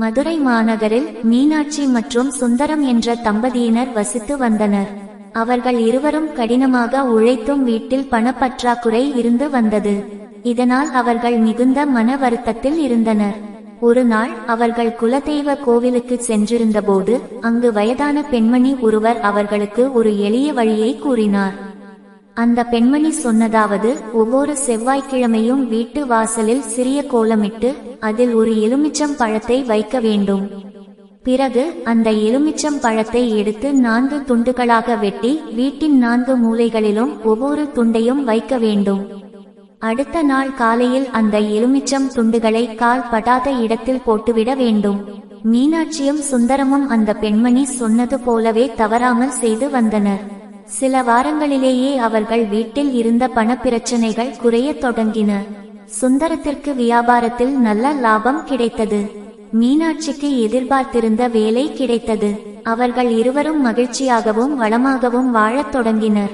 மதுரை மாநகரில் மீனாட்சி மற்றும் சுந்தரம் என்ற தம்பதியினர் வசித்து வந்தனர். அவர்கள் இருவரும் கடினமாக உழைத்தும் வீட்டில் பணப்பற்றாக்குறை இருந்து வந்தது. இதனால் அவர்கள் மிகுந்த மன வருத்தத்தில் இருந்தனர். ஒரு நாள் அவர்கள் குலதெய்வ கோவிலுக்கு சென்றிருந்தபோது அங்கு வயதான பெண்மணி ஒருவர் அவர்களுக்கு ஒரு எளிய வழியை கூறினார். அந்த பெண்மணி சொன்னதாவது ஒவ்வொரு செவ்வாய்க்கிழமையும் வீட்டு வாசலில் சிறிய கோலமிட்டு அதில் ஒரு எலுமிச்சம் பழத்தை வைக்க வேண்டும். பிறகு அந்த எலுமிச்சம் பழத்தை எடுத்து நான்கு துண்டுகளாக வெட்டி வீட்டின் நான்கு மூலைகளிலும் ஒவ்வொரு துண்டையும் வைக்க வேண்டும். அடுத்த நாள் காலையில் அந்த எலுமிச்சம் துண்டுகளை கால் படாத இடத்தில் போட்டுவிட வேண்டும். மீனாட்சியும் சுந்தரமும் அந்த பெண்மணி சொன்னது போலவே தவறாமல் செய்து வந்தனர். சில வாரங்களிலேயே அவர்கள் வீட்டில் இருந்த பணப்பிரச்சனைகள் குறையத் தொடங்கின. சுந்தரத்திற்கு வியாபாரத்தில் நல்ல லாபம் கிடைத்தது. மீனாட்சிக்கு எதிர்பார்த்திருந்த வேலை கிடைத்தது. அவர்கள் இருவரும் மகிழ்ச்சியாகவும் வளமாகவும் வாழத் தொடங்கினர்.